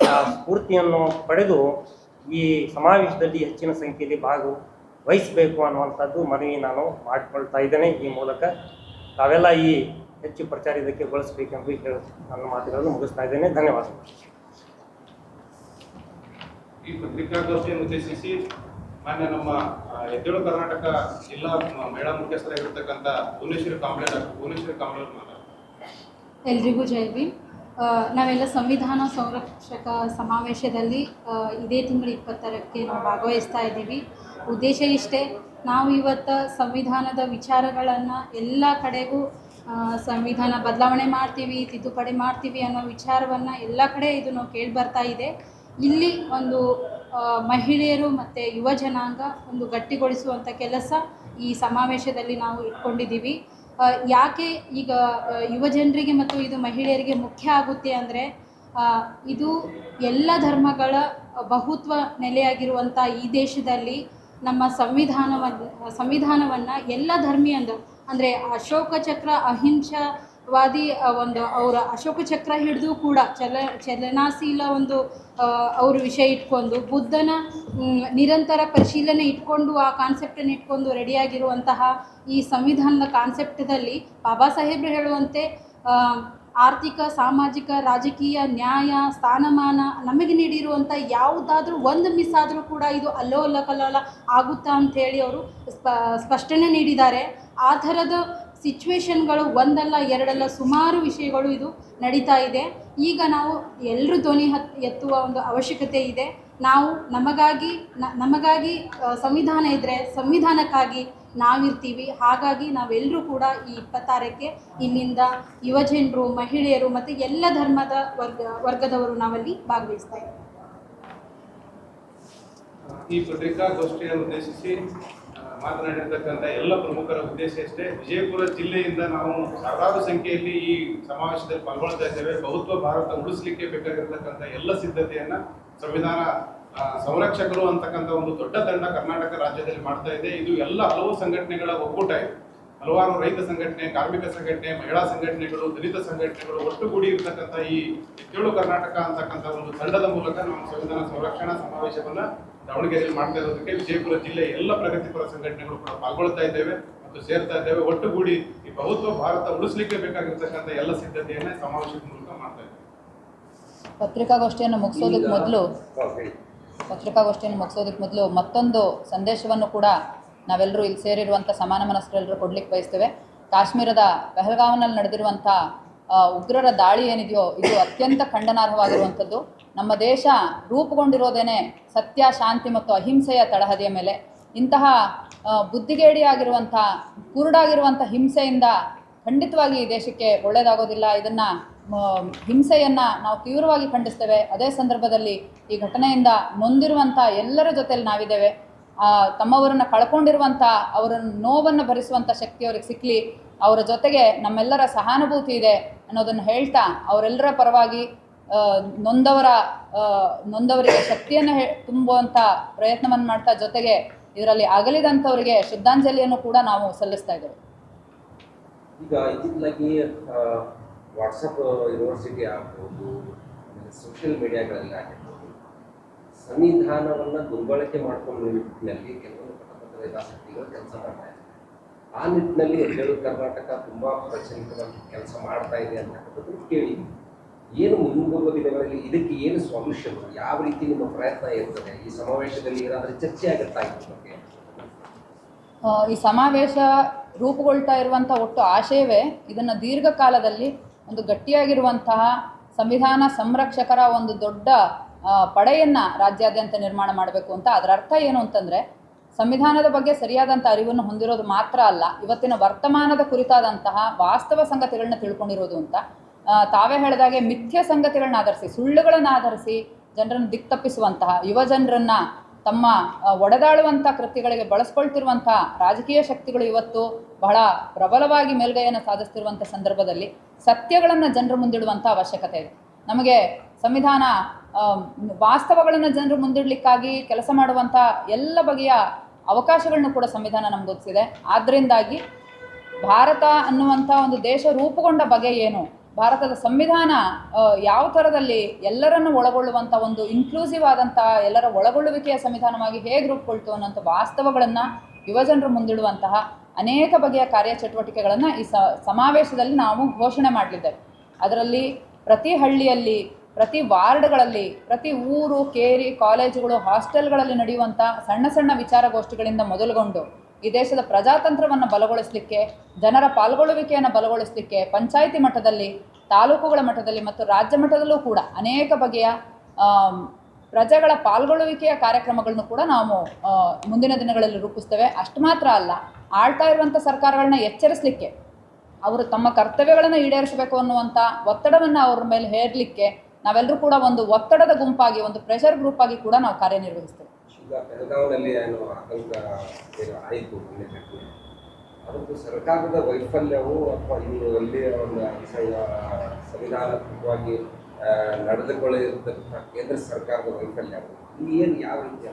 ಆ, ಸ್ಫೂರ್ತಿಯನ್ನು ಪಡೆದು ಈ ಸಮಾವೇಶದಲ್ಲಿ ಹೆಚ್ಚಿನ ಸಂಖ್ಯೆಯಲ್ಲಿ ಭಾಗವಹಿಸಬೇಕು ಅನ್ನುವಂಥದ್ದು ಮನವಿ ನಾನು ಮಾಡಿಕೊಳ್ತಾ ಇದ್ದೇನೆ. ಈ ಮೂಲಕ ತಾವೆಲ್ಲ ಈ ಹೆಚ್ಚು ಪ್ರಚಾರ ಇದಕ್ಕೆ ಬಳಸಬೇಕೆಂದು ಹೇಳಿ ನನ್ನ ಮಾತುಗಳನ್ನು ಮುಗಿಸ್ತಾ ಇದ್ದೇನೆ. ಧನ್ಯವಾದಗಳು. ಈ ಪತ್ರಿಕಾಗೋಷ್ಠಿಯನ್ನು ಉದ್ದೇಶಿಸಿ ಮಾನ್ಯ ನಮ್ಮ ಎದ್ದೇಳು ಕರ್ನಾಟಕ ಜಿಲ್ಲಾ ಮಹಿಳಾ ಮುಖ್ಯಸ್ಥರಾಗಿರ್ತಕ್ಕಂಥ ಭುವನೇಶ್ವರಿ ಕಾಂಬ್ಳೆ ಡಾಕ್ಟರ್ ಭುವನೇಶ್ವರಿ ಕಾಂಬ್ಳೆ ಅವರು ಮಾತಾಡ್ತಾರೆ. ಎಲ್ರಿಗೂ ಜೈ ಭೀಮ್. ನಾವೆಲ್ಲ ಸಂವಿಧಾನ ಸಂರಕ್ಷಕ ಸಮಾವೇಶದಲ್ಲಿ ಇದೇ ತಿಂಗಳು ಇಪ್ಪತ್ತರಕ್ಕೆ ನಾವು ಭಾಗವಹಿಸ್ತಾ ಇದ್ದೀವಿ. ಉದ್ದೇಶ ಇಷ್ಟೇ, ನಾವು ಇವತ್ತು ಸಂವಿಧಾನದ ವಿಚಾರಗಳನ್ನು ಎಲ್ಲ ಕಡೆಗೂ ಸಂವಿಧಾನ ಬದಲಾವಣೆ ಮಾಡ್ತೀವಿ, ತಿದ್ದುಪಡಿ ಮಾಡ್ತೀವಿ ಅನ್ನೋ ವಿಚಾರವನ್ನು ಎಲ್ಲ ಕಡೆ ಇದು ನಾವು ಕೇಳಿ ಬರ್ತಾ ಇದೆ. ಇಲ್ಲಿ ಒಂದು ಮಹಿಳೆಯರು ಮತ್ತು ಯುವ ಜನಾಂಗ ಒಂದು ಗಟ್ಟಿಗೊಳಿಸುವಂಥ ಕೆಲಸ ಈ ಸಮಾವೇಶದಲ್ಲಿ ನಾವು ಇಟ್ಕೊಂಡಿದ್ದೀವಿ. ಯಾಕೆ ಈಗ ಯುವ ಜನರಿಗೆ ಮತ್ತು ಇದು ಮಹಿಳೆಯರಿಗೆ ಮುಖ್ಯ ಆಗುತ್ತೆ ಅಂದರೆ ಇದು ಎಲ್ಲ ಧರ್ಮಗಳ ಬಹುತ್ವ ನೆಲೆಯಾಗಿರುವಂಥ ಈ ದೇಶದಲ್ಲಿ ನಮ್ಮ ಸಂವಿಧಾನವನ್ನು ಸಂವಿಧಾನವನ್ನು ಎಲ್ಲ ಧರ್ಮೀಯಂದು ಅಂದರೆ ಅಶೋಕ ಚಕ್ರ ಅಹಿಂಸವಾದಿ ಆ, ಒಂದು ಅವರ ಅಶೋಕ ಚಕ್ರ ಹಿಡಿದು ಕೂಡ ಚಲ ಚಲನಾಶೀಲ ಒಂದು ಅವ್ರ ವಿಷಯ ಇಟ್ಕೊಂಡು ಬುದ್ಧನ ನಿರಂತರ ಪರಿಶೀಲನೆ ಇಟ್ಕೊಂಡು ಆ ಕಾನ್ಸೆಪ್ಟನ್ನು ಇಟ್ಕೊಂಡು ರೆಡಿಯಾಗಿರುವಂತಹ ಈ ಸಂವಿಧಾನದ ಕಾನ್ಸೆಪ್ಟದಲ್ಲಿ ಬಾಬಾ ಸಾಹೇಬ್ರು ಹೇಳುವಂತೆ ಆರ್ಥಿಕ ಸಾಮಾಜಿಕ ರಾಜಕೀಯ ನ್ಯಾಯ ಸ್ಥಾನಮಾನ ನಮಗೆ ನೀಡಿರುವಂಥ ಯಾವುದಾದ್ರೂ ಒಂದು ಮಿಸ್ ಆದರೂ ಕೂಡ ಇದು ಅಲ್ಲೋ ಅಲ್ಲ ಕಲ್ಲೋಲ ಆಗುತ್ತಾ ಅಂಥೇಳಿ ಅವರು ಸ್ಪ ಸ್ಪಷ್ಟನೆ ನೀಡಿದ್ದಾರೆ. ಆ ಥರದ ಸಿಚುವೇಶನ್ಗಳು ಒಂದಲ್ಲ ಎರಡಲ್ಲ ಸುಮಾರು ವಿಷಯಗಳು ಇದು ನಡೀತಾ ಇದೆ. ಈಗ ನಾವು ಎಲ್ಲರೂ ಧ್ವನಿ ಹತ್, ಎತ್ತುವ ಒಂದು ಅವಶ್ಯಕತೆ ಇದೆ. ನಾವು ನಮಗಾಗಿ ನಮಗಾಗಿ ಸಂವಿಧಾನ ಇದ್ದರೆ ಸಂವಿಧಾನಕ್ಕಾಗಿ ನಾವಿರ್ತೀವಿ. ಹಾಗಾಗಿ ನಾವೆಲ್ಲರೂ ಕೂಡ ಈ ಇಪ್ಪತ್ತಾರಕ್ಕೆ ಇಲ್ಲಿಂದ ಯುವಜನರು ಮಹಿಳೆಯರು ಮತ್ತು ಎಲ್ಲ ಧರ್ಮದ ವರ್ಗ, ವರ್ಗದವರು ನಾವಲ್ಲಿ ಭಾಗವಹಿಸ್ತಾ ಇದ್ದೀವಿ. ಈ ಪತ್ರಿಕಾಗೋಷ್ಠಿಯನ್ನು ಉದ್ದೇಶಿಸಿ ಮಾತನಾಡಿರ್ತಕ್ಕಂಥ ಎಲ್ಲ ಪ್ರಮುಖರ ಉದ್ದೇಶ ಅಷ್ಟೇ. ವಿಜಯಪುರ ಜಿಲ್ಲೆಯಿಂದ ನಾವು ಸಾವಿರಾರು ಸಂಖ್ಯೆಯಲ್ಲಿ ಈ ಸಮಾವೇಶದಲ್ಲಿ ಪಾಲ್ಗೊಳ್ತಾ ಇದ್ದೇವೆ ಬಹುತ್ವ ಭಾರತ ಉಳಿಸಲಿಕ್ಕೆ ಬೇಕಾಗಿರ್ತಕ್ಕಂಥ ಎಲ್ಲ ಸಿದ್ಧತೆಯನ್ನ ಸಂವಿಧಾನ ಸಂರಕ್ಷಕರು ಅಂತಕ್ಕಂಥ ಒಂದು ದೊಡ್ಡ ತಂಡ ಕರ್ನಾಟಕ ರಾಜ್ಯದಲ್ಲಿ ಮಾಡ್ತಾ ಇದೆ ಇದು ಎಲ್ಲ ಹಲವು ಸಂಘಟನೆಗಳ ಒಕ್ಕೂಟ ಇದೆ. ಹಲವಾರು ರೈತ ಸಂಘಟನೆ, ಕಾರ್ಮಿಕ ಸಂಘಟನೆ, ಮಹಿಳಾ ಸಂಘಟನೆಗಳು, ದಲಿತ ಸಂಘಟನೆಗಳು ಒಟ್ಟುಗೂಡಿ ಇರತಕ್ಕಂಥ ಈ ಏಳು ಕರ್ನಾಟಕ ಅಂತಕ್ಕಂಥ ಒಂದು ತಂಡದ ಮೂಲಕ ನಾವು ಸಂವಿಧಾನ ಸಂರಕ್ಷಣಾ ಸಮಾವೇಶವನ್ನ ದಾವಣಗೆರೆಯಲ್ಲಿ ಮಾಡ್ತಾ ಇರೋದಕ್ಕೆ ವಿಜಯಪುರ ಜಿಲ್ಲೆ ಎಲ್ಲ ಪ್ರಗತಿಪರ ಸಂಘಟನೆಗಳು ಕೂಡ ಪಾಲ್ಗೊಳ್ತಾ ಇದ್ದೇವೆ ಮತ್ತು ಸೇರ್ತಾ ಇದ್ದೇವೆ. ಒಟ್ಟುಗೂಡಿ ಈ ಬಹುತ್ವ ಭಾರತ ಉಳಿಸ್ಲಿಕ್ಕೆ ಬೇಕಾಗಿರ್ತಕ್ಕಂಥ ಎಲ್ಲ ಸಿದ್ಧತೆಯನ್ನ ಸಮಾವೇಶದ ಮೂಲಕ ಮಾಡ್ತಾ ಇದ್ದೇವೆ. ಪತ್ರಿಕಾಗೋಷ್ಠಿಯನ್ನು ಮುಗಿಸೋದಕ್ಕೆ ಮೊದಲು ಪತ್ರಿಕಾಗೋಷ್ಠಿಯನ್ನು ಮುಗಿಸೋದಕ್ಕೆ ಮೊದಲು ಮತ್ತೊಂದು ಸಂದೇಶವನ್ನು ಕೂಡ ನಾವೆಲ್ಲರೂ ಇಲ್ಲಿ ಸೇರಿರುವಂಥ ಸಮಾನ ಮನಸ್ಕರೆಲ್ಲರೂ ಕೊಡ್ಲಿಕ್ಕೆ ಬಯಸ್ತೇವೆ. ಕಾಶ್ಮೀರದ ಪಹಲ್ಗಾವ್ನಲ್ಲಿ ನಡೆದಿರುವಂಥ ಉಗ್ರರ ದಾಳಿ ಏನಿದೆಯೋ, ಇದು ಅತ್ಯಂತ ಖಂಡನಾರ್ಹವಾಗಿರುವಂಥದ್ದು. ನಮ್ಮ ದೇಶ ರೂಪುಗೊಂಡಿರೋದೇನೆ ಸತ್ಯ, ಶಾಂತಿ ಮತ್ತು ಅಹಿಂಸೆಯ ತಳಹದಿಯ ಮೇಲೆ. ಇಂತಹ ಬುದ್ಧಿಗೇಡಿಯಾಗಿರುವಂಥ, ಕುರುಡಾಗಿರುವಂಥ ಹಿಂಸೆಯಿಂದ ಖಂಡಿತವಾಗಿ ಈ ದೇಶಕ್ಕೆ ಒಳ್ಳೆಯದಾಗೋದಿಲ್ಲ ಇದನ್ನು ಹಿಂಸೆಯನ್ನು ನಾವು ತೀವ್ರವಾಗಿ ಖಂಡಿಸ್ತೇವೆ. ಅದೇ ಸಂದರ್ಭದಲ್ಲಿ ಈ ಘಟನೆಯಿಂದ ನೊಂದಿರುವಂಥ ಎಲ್ಲರ ಜೊತೆಯಲ್ಲಿ ನಾವಿದ್ದೇವೆ. ತಮ್ಮವರನ್ನು ಕಳ್ಕೊಂಡಿರುವಂಥ, ಅವರ ನೋವನ್ನು ಭರಿಸುವಂಥ ಶಕ್ತಿ ಅವ್ರಿಗೆ ಸಿಕ್ಕಲಿ ಅವರ ಜೊತೆಗೆ ನಮ್ಮೆಲ್ಲರ ಸಹಾನುಭೂತಿ ಇದೆ. ಅನ್ನೋದನ್ನು ಹೇಳ್ತಾ ಅವರೆಲ್ಲರ ಪರವಾಗಿ ನೊಂದವರ ನೊಂದವರಿಗೆ ಶಕ್ತಿಯನ್ನು ಹೇ ತುಂಬುವಂಥ ಪ್ರಯತ್ನವನ್ನು ಮಾಡ್ತಾ ಜೊತೆಗೆ ಇದರಲ್ಲಿ ಅಗಲಿದಂಥವರಿಗೆ ಶ್ರದ್ಧಾಂಜಲಿಯನ್ನು ಕೂಡ ನಾವು ಸಲ್ಲಿಸ್ತಾ ಇದ್ದೇವೆ. ಈಗ ಇತ್ತಿತ್ತಲಾಗಿ ವಾಟ್ಸಪ್ ಯೂನಿವರ್ಸಿಟಿ ಆಗ್ಬೋದು ಸೋಷಿಯಲ್ ಮೀಡಿಯಾಗಳಲ್ಲಿ ಆಗಿರ್ಬೋದು, ಸಂವಿಧಾನವನ್ನು ದುರ್ಬಳಕೆ ಮಾಡಿಕೊಂಡು ನಿಟ್ಟಿನಲ್ಲಿ ಕೆಲವೊಂದು ಪಟ್ಟಪತ್ರ ಹಿತಾಸಕ್ತಿಗಳು ಕೆಲಸ ಮಾಡ್ತಾ ಆ ನಿಟ್ಟಿನಲ್ಲಿ ಎದ್ದೇಳು ಕರ್ನಾಟಕ ತುಂಬ ಪ್ರಚಲಿತವಾಗಿ ಕೆಲಸ ಮಾಡ್ತಾ ಇದೆ ಅಂತಕ್ಕಂಥದ್ದು ಕೇಳಿ. ಏನು ಮುಂಬರುವ ದಿನಗಳಲ್ಲಿ ಇದಕ್ಕೆ ಏನು ಸೊಲ್ಯೂಷನ್ ಯಾವ ರೀತಿ ನಿಮ್ಮ ಪ್ರಯತ್ನ ಇರ್ತದೆ? ಈ ಸಮಾವೇಶದಲ್ಲಿ ಏನಾದರೂ ಚರ್ಚೆ ಆಗುತ್ತಾ ಇದ್ರ ಬಗ್ಗೆ? ಈ ಸಮಾವೇಶ ರೂಪುಗೊಳ್ತಾ ಇರುವಂಥ ಒಟ್ಟು ಆಶಯವೇ ಇದನ್ನು ದೀರ್ಘಕಾಲದಲ್ಲಿ ಒಂದು ಗಟ್ಟಿಯಾಗಿರುವಂತಹ ಸಂವಿಧಾನ ಸಂರಕ್ಷಕರ ಒಂದು ದೊಡ್ಡ ಪಡೆಯನ್ನು ರಾಜ್ಯಾದ್ಯಂತ ನಿರ್ಮಾಣ ಮಾಡಬೇಕು ಅಂತ. ಅದರ ಅರ್ಥ ಏನು ಅಂತಂದರೆ ಸಂವಿಧಾನದ ಬಗ್ಗೆ ಸರಿಯಾದಂಥ ಅರಿವನ್ನು ಹೊಂದಿರೋದು ಮಾತ್ರ ಅಲ್ಲ, ಇವತ್ತಿನ ವರ್ತಮಾನದ ಕುರಿತಾದಂತಹ ವಾಸ್ತವ ಸಂಗತಿಗಳನ್ನ ತಿಳ್ಕೊಂಡಿರೋದು ಅಂತ. ತಾವೇ ಹೇಳಿದಾಗೆ ಮಿಥ್ಯ ಸಂಗತಿಗಳನ್ನ ಆಧರಿಸಿ, ಸುಳ್ಳುಗಳನ್ನು ಆಧರಿಸಿ ಜನರನ್ನು ದಿಕ್ತಪ್ಪಿಸುವಂತಹ ಯುವ ಜನರನ್ನ ತಮ್ಮ ಒಡೆದಾಳುವಂಥ ಕೃತ್ಯಗಳಿಗೆ ಬಳಸ್ಕೊಳ್ತಿರುವಂಥ ರಾಜಕೀಯ ಶಕ್ತಿಗಳು ಇವತ್ತು ಬಹಳ ಪ್ರಬಲವಾಗಿ ಮೇಲ್ಗೈಯನ್ನು ಸಾಧಿಸ್ತಿರುವಂಥ ಸಂದರ್ಭದಲ್ಲಿ ಸತ್ಯಗಳನ್ನು ಜನರ ಮುಂದಿಡುವಂಥ ಅವಶ್ಯಕತೆ ಇದೆ. ನಮಗೆ ಸಂವಿಧಾನ ವಾಸ್ತವಗಳನ್ನು ಜನರು ಮುಂದಿಡ್ಲಿಕ್ಕಾಗಿ ಕೆಲಸ ಮಾಡುವಂಥ ಎಲ್ಲ ಬಗೆಯ ಅವಕಾಶಗಳನ್ನ ಕೂಡ ಸಂವಿಧಾನ ನಮ್ಗೆ ಒದಗಿಸಿದೆ ಆದ್ದರಿಂದಾಗಿ ಭಾರತ ಅನ್ನುವಂಥ ಒಂದು ದೇಶ ರೂಪುಗೊಂಡ ಬಗೆ ಏನು? ಭಾರತದ ಸಂವಿಧಾನ ಯಾವ ಥರದಲ್ಲಿ ಎಲ್ಲರನ್ನು ಒಳಗೊಳ್ಳುವಂಥ ಒಂದು ಇನ್ಕ್ಲೂಸಿವ್ ಆದಂಥ ಎಲ್ಲರ ಒಳಗೊಳ್ಳುವಿಕೆಯ ಸಂವಿಧಾನವಾಗಿ ಹೇಗೆ ರೂಪುಗೊಳ್ತು ಅನ್ನೋಂಥ ವಾಸ್ತವಗಳನ್ನು ಯುವಜನರು ಮುಂದಿಡುವಂತಹ ಅನೇಕ ಬಗೆಯ ಕಾರ್ಯಚಟುವಟಿಕೆಗಳನ್ನು ಈ ಸಮಾವೇಶದಲ್ಲಿ ನಾವು ಘೋಷಣೆ ಮಾಡಲಿದ್ದೇವೆ. ಅದರಲ್ಲಿ ಪ್ರತಿ ಹಳ್ಳಿಯಲ್ಲಿ ಪ್ರತಿ ವಾರ್ಡ್ಗಳಲ್ಲಿ, ಪ್ರತಿ ಊರು, ಕೇರಿ, ಕಾಲೇಜುಗಳು, ಹಾಸ್ಟೆಲ್ಗಳಲ್ಲಿ ನಡೆಯುವಂಥ ಸಣ್ಣ ಸಣ್ಣ ವಿಚಾರಗೋಷ್ಠಿಗಳಿಂದ ಮೊದಲುಗೊಂಡು, ಈ ದೇಶದ ಪ್ರಜಾತಂತ್ರವನ್ನು ಬಲಗೊಳಿಸಲಿಕ್ಕೆ, ಜನರ ಪಾಲ್ಗೊಳ್ಳುವಿಕೆಯನ್ನು ಬಲಗೊಳಿಸಲಿಕ್ಕೆ ಪಂಚಾಯಿತಿ ಮಟ್ಟದಲ್ಲಿ, ತಾಲೂಕುಗಳ ಮಟ್ಟದಲ್ಲಿ ಮತ್ತು ರಾಜ್ಯ ಮಟ್ಟದಲ್ಲೂ ಕೂಡ ಅನೇಕ ಬಗೆಯ ಪ್ರಜೆಗಳ ಪಾಲ್ಗೊಳ್ಳುವಿಕೆಯ ಕಾರ್ಯಕ್ರಮಗಳನ್ನು ಕೂಡ ನಾವು ಮುಂದಿನ ದಿನಗಳಲ್ಲಿ ರೂಪಿಸ್ತೇವೆ. ಅಷ್ಟು ಮಾತ್ರ ಅಲ್ಲ, ಆಳ್ತಾ ಇರುವಂಥ ಸರ್ಕಾರಗಳನ್ನ ಎಚ್ಚರಿಸಲಿಕ್ಕೆ, ಅವರು ತಮ್ಮ ಕರ್ತವ್ಯಗಳನ್ನು ಈಡೇರಿಸಬೇಕು ಅನ್ನುವಂಥ ಒತ್ತಡವನ್ನು ಅವ್ರ ಮೇಲೆ ಹೇರಲಿಕ್ಕೆ ನಾವೆಲ್ಲರೂ ಕೂಡ ಒಂದು ಒತ್ತಡದ ಗುಂಪಾಗಿ ಒಂದು ಪ್ರೆಷರ್ ಗ್ರೂಪ್ ಆಗಿ ಕೂಡ ನಾವು ಕಾರ್ಯನಿರ್ವಹಿಸ್ತೇವೆ. ಅದಕ್ಕೆ ಸರ್ಕಾರದ ವೈಫಲ್ಯವು ಅಥವಾ ಇನ್ನು ಒಂದು ಸ- ಸಂವಿಧಾನಾತ್ಮಕವಾಗಿ ಆ, ನಡೆದುಕೊಳ್ಳಿರ್ತಕ್ಕಂಥ ಕೇಂದ್ರ ಸರ್ಕಾರದ ವೈಫಲ್ಯ ಇದು ಏನು ಯಾವ ರೀತಿ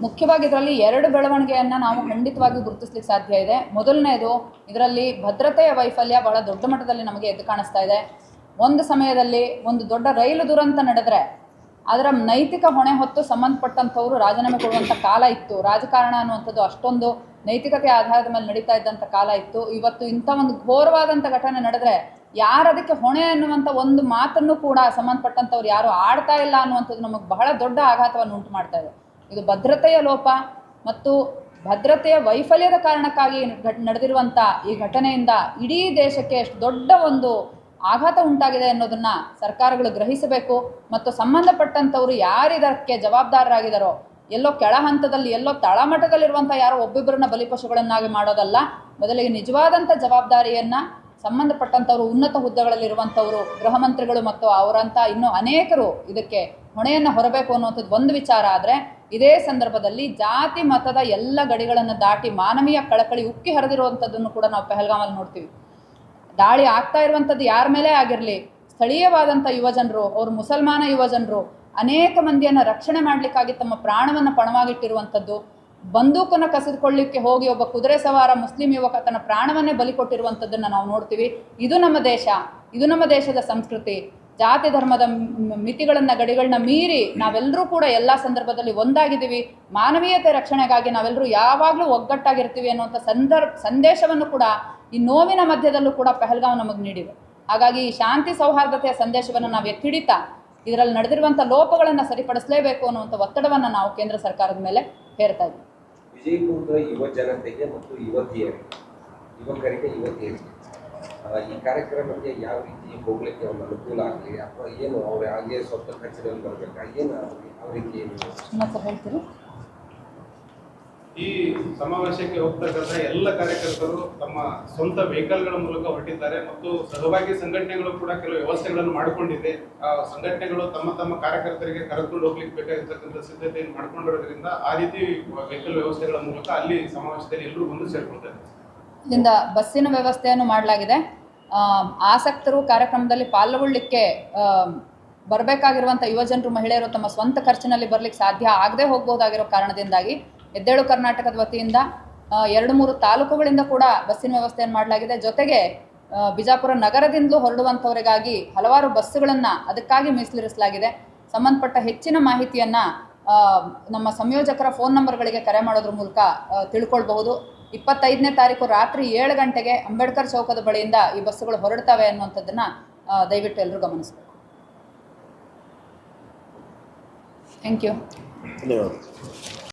ಮುಖ್ಯವಾಗಿ ಇದರಲ್ಲಿ ಎರಡು ಬೆಳವಣಿಗೆಯನ್ನ ನಾವು ಖಂಡಿತವಾಗಿ ಗುರುತಿಸ್ಲಿಕ್ಕೆ ಸಾಧ್ಯ ಇದೆ. ಮೊದಲನೇದು ಇದರಲ್ಲಿ ಭದ್ರತೆಯ ವೈಫಲ್ಯ ಬಹಳ ದೊಡ್ಡ ಮಟ್ಟದಲ್ಲಿ ನಮಗೆ ಎದ್ದು ಕಾಣಿಸ್ತಾ ಇದೆ. ಒಂದು ಸಮಯದಲ್ಲಿ ಒಂದು ದೊಡ್ಡ ರೈಲು ದುರಂತ ನಡೆದರೆ ಅದರ ನೈತಿಕ ಹೊಣೆ ಹೊತ್ತು ಸಂಬಂಧಪಟ್ಟಂಥವ್ರು ರಾಜೀನಾಮೆ ಕೊಡುವಂಥ ಕಾಲ ಇತ್ತು. ರಾಜಕಾರಣ ಅನ್ನುವಂಥದ್ದು ಅಷ್ಟೊಂದು ನೈತಿಕತೆ ಆಧಾರದ ಮೇಲೆ ನಡೀತಾ ಇದ್ದಂಥ ಕಾಲ ಇತ್ತು. ಇವತ್ತು ಇಂಥ ಒಂದು ಘೋರವಾದಂಥ ಘಟನೆ ನಡೆದರೆ ಯಾರು ಅದಕ್ಕೆ ಹೊಣೆ ಅನ್ನುವಂಥ ಒಂದು ಮಾತನ್ನು ಕೂಡ ಸಂಬಂಧಪಟ್ಟಂಥವ್ರು ಯಾರು ಆಡ್ತಾ ಇಲ್ಲ ಅನ್ನುವಂಥದ್ದು ನಮಗೆ ಬಹಳ ದೊಡ್ಡ ಆಘಾತವನ್ನು ಉಂಟು ಮಾಡ್ತಾ ಇದೆ. ಇದು ಭದ್ರತೆಯ ಲೋಪ ಮತ್ತು ಭದ್ರತೆಯ ವೈಫಲ್ಯದ ಕಾರಣಕ್ಕಾಗಿ ನಡೆದಿರುವಂಥ ಈ ಘಟನೆಯಿಂದ ಇಡೀ ದೇಶಕ್ಕೆ ಎಷ್ಟು ದೊಡ್ಡ ಒಂದು ಆಘಾತ ಉಂಟಾಗಿದೆ ಅನ್ನೋದನ್ನ ಸರ್ಕಾರಗಳು ಗ್ರಹಿಸಬೇಕು. ಮತ್ತು ಸಂಬಂಧಪಟ್ಟಂಥವ್ರು ಯಾರಿದಕ್ಕೆ ಜವಾಬ್ದಾರರಾಗಿದಾರೋ, ಎಲ್ಲೋ ಕೆಳ ಹಂತದಲ್ಲಿ, ಎಲ್ಲೋ ತಳಮಟ್ಟದಲ್ಲಿರುವಂಥ ಯಾರೋ ಒಬ್ಬಿಬ್ಬರನ್ನ ಬಲಿಪಶುಗಳನ್ನಾಗಿ ಮಾಡೋದಲ್ಲ, ಮೊದಲಿಗೆ ನಿಜವಾದಂಥ ಜವಾಬ್ದಾರಿಯನ್ನ ಸಂಬಂಧಪಟ್ಟಂಥವ್ರು, ಉನ್ನತ ಹುದ್ದೆಗಳಲ್ಲಿರುವಂಥವರು, ಗೃಹ ಮಂತ್ರಿಗಳು ಮತ್ತು ಅವರಂಥ ಇನ್ನೂ ಅನೇಕರು ಇದಕ್ಕೆ ಹೊಣೆಯನ್ನು ಹೊರಬೇಕು ಅನ್ನುವಂಥದ್ದು ಒಂದು ವಿಚಾರ. ಆದರೆ ಇದೇ ಸಂದರ್ಭದಲ್ಲಿ ಜಾತಿ ಮತದ ಎಲ್ಲ ಗಡಿಗಳನ್ನು ದಾಟಿ ಮಾನವೀಯ ಕಳಕಳಿ ಉಕ್ಕಿ ಹರಿದಿರುವಂಥದ್ದನ್ನು ಕೂಡ ನಾವು ಪೆಹಲ್ಗಾಮಲ್ಲಿ ನೋಡ್ತೀವಿ. ದಾಳಿ ಆಗ್ತಾ ಇರುವಂಥದ್ದು ಯಾರ ಮೇಲೆ ಆಗಿರಲಿ? ಸ್ಥಳೀಯವಾದಂಥ ಯುವಜನರು ಅವರು ಮುಸಲ್ಮಾನ ಯುವಜನರು ಅನೇಕ ಮಂದಿಯನ್ನು ರಕ್ಷಣೆ ಮಾಡಲಿಕ್ಕಾಗಿ ತಮ್ಮ ಪ್ರಾಣವನ್ನು ಪಣವಾಗಿಟ್ಟಿರುವಂಥದ್ದು, ಬಂದೂಕನ್ನು ಕಸಿದುಕೊಳ್ಳಿಕ್ಕೆ ಹೋಗಿ ಒಬ್ಬ ಕುದುರೆ ಸವಾರ ಮುಸ್ಲಿಂ ಯುವಕ ತನ್ನ ಪ್ರಾಣವನ್ನೇ ಬಲಿ ಕೊಟ್ಟಿರುವಂಥದ್ದನ್ನು ನಾವು ನೋಡ್ತೀವಿ. ಇದು ನಮ್ಮ ದೇಶ, ಇದು ನಮ್ಮ ದೇಶದ ಸಂಸ್ಕೃತಿ. ಜಾತಿ ಧರ್ಮದ ಮಿತಿಗಳನ್ನು, ಗಡಿಗಳನ್ನ ಮೀರಿ ನಾವೆಲ್ಲರೂ ಕೂಡ ಎಲ್ಲ ಸಂದರ್ಭದಲ್ಲಿ ಒಂದಾಗಿದ್ದೀವಿ. ಮಾನವೀಯತೆ ರಕ್ಷಣೆಗಾಗಿ ನಾವೆಲ್ಲರೂ ಯಾವಾಗಲೂ ಒಗ್ಗಟ್ಟಾಗಿರ್ತೀವಿ ಅನ್ನುವಂಥ ಸಂದರ್ಭ ಸಂದೇಶವನ್ನು ಕೂಡ ಈ ನೋವಿನ ಮಧ್ಯದಲ್ಲೂ ಕೂಡ ಪಹಲ್ಗಾವ್ ನಮಗೆ ನೀಡಿವೆ. ಹಾಗಾಗಿ ಈ ಶಾಂತಿ ಸೌಹಾರ್ದತೆಯ ಸಂದೇಶವನ್ನು ನಾವು ಎತ್ತಿಡಿತಾ ಇದರಲ್ಲಿ ನಡೆದಿರುವಂಥ ಲೋಪಗಳನ್ನು ಸರಿಪಡಿಸಲೇಬೇಕು ಅನ್ನುವಂಥ ಒತ್ತಡವನ್ನು ನಾವು ಕೇಂದ್ರ ಸರ್ಕಾರದ ಮೇಲೆ ಹೇರ್ತಾ ಇದ್ದೀವಿ. ವಿಜಯಪುರದ ಯುವ ಜನತೆಗೆ ಮತ್ತು ಯುವತಿಯರಿಗೆ, ಯುವಕರಿಗೆ ಯುವತಿಯರಿಗೆ. ಈ ಕಾರ್ಯಕ್ರಮಕ್ಕೆ ಯಾವ ರೀತಿ ಹೋಗ್ಲಿಕ್ಕೆ ಒಂದು ಅನುಕೂಲ ಆಗಲಿ ಅಥವಾ ಏನು ಅವ್ರು ಹಾಗೆ ಸ್ವಲ್ಪ ಖರ್ಚಿನಲ್ಲಿ ಬರಬೇಕಾ ಏನು ಅವ್ರಿಗೆ ಯಾವ ರೀತಿ ಏನು? ಈ ಸಮಾವೇಶಕ್ಕೆ ಹೋಗ್ತಕ್ಕಂಥ ಎಲ್ಲ ಕಾರ್ಯಕರ್ತರು ತಮ್ಮ ಸ್ವಂತ ವೆಹಿಕಲ್ಗಳ ಮೂಲಕ ಹೊರಟಿದ್ದಾರೆ ಮತ್ತು ಸಹಭಾಗಿ ಸಂಘಟನೆಗಳು ಕೂಡ ಕೆಲವು ವ್ಯವಸ್ಥೆಗಳನ್ನು ಮಾಡಿಕೊಂಡಿದೆ. ಆ ಸಂಘಟನೆಗಳು ತಮ್ಮ ತಮ್ಮ ಕಾರ್ಯಕರ್ತರಿಗೆ ಕರೆದುಕೊಂಡು ಹೋಗ್ಲಿಕ್ಕೆ ಬೇಕಾಗಿರ್ತಕ್ಕಂಥ ಸಿದ್ಧತೆಯನ್ನು ಮಾಡ್ಕೊಂಡಿರೋದ್ರಿಂದ ಆ ರೀತಿ ವೆಹಿಕಲ್ ವ್ಯವಸ್ಥೆಗಳ ಮೂಲಕ ಅಲ್ಲಿ ಸಮಾವೇಶದಲ್ಲಿ ಎಲ್ಲರೂ ಬಂದು ಸೇರ್ಕೊಳ್ತಾರೆ. ಇಲ್ಲಿಂದ ಬಸ್ಸಿನ ವ್ಯವಸ್ಥೆಯನ್ನು ಮಾಡಲಾಗಿದೆ. ಆಸಕ್ತರು ಕಾರ್ಯಕ್ರಮದಲ್ಲಿ ಪಾಲ್ಗೊಳ್ಳಲಿಕ್ಕೆ ಬರಬೇಕಾಗಿರುವಂಥ ಯುವಜನರು ಮಹಿಳೆಯರು ತಮ್ಮ ಸ್ವಂತ ಖರ್ಚಿನಲ್ಲಿ ಬರಲಿಕ್ಕೆ ಸಾಧ್ಯ ಆಗದೆ ಹೋಗ್ಬೋದಾಗಿರೋ ಕಾರಣದಿಂದಾಗಿ ಎದ್ದೇಳು ಕರ್ನಾಟಕದ ವತಿಯಿಂದ ಎರಡು ಮೂರು ತಾಲೂಕುಗಳಿಂದ ಕೂಡ ಬಸ್ಸಿನ ವ್ಯವಸ್ಥೆಯನ್ನು ಮಾಡಲಾಗಿದೆ. ಜೊತೆಗೆ ಬಿಜಾಪುರ ನಗರದಿಂದಲೂ ಹೊರಡುವಂಥವರಿಗಾಗಿ ಹಲವಾರು ಬಸ್ಸುಗಳನ್ನು ಅದಕ್ಕಾಗಿ ಮೀಸಲಿರಿಸಲಾಗಿದೆ. ಸಂಬಂಧಪಟ್ಟ ಹೆಚ್ಚಿನ ಮಾಹಿತಿಯನ್ನು ನಮ್ಮ ಸಂಯೋಜಕರ ಫೋನ್ ನಂಬರ್ಗಳಿಗೆ ಕರೆ ಮಾಡೋದ್ರ ಮೂಲಕ ತಿಳ್ಕೊಳ್ಬಹುದು. ಇಪ್ಪತ್ತೈದನೇ ತಾರೀಕು ರಾತ್ರಿ ಏಳು ಗಂಟೆಗೆ ಅಂಬೇಡ್ಕರ್ ಚೌಕದ ಬಳಿಯಿಂದ ಈ ಬಸ್ಸುಗಳು ಹೊರಡ್ತವೆ ಅನ್ನುವಂಥದ್ದನ್ನು ದಯವಿಟ್ಟು ಎಲ್ಲರೂ ಗಮನಿಸಬೇಕು. ಥ್ಯಾಂಕ್ ಯು ಧನ್ಯವಾದ.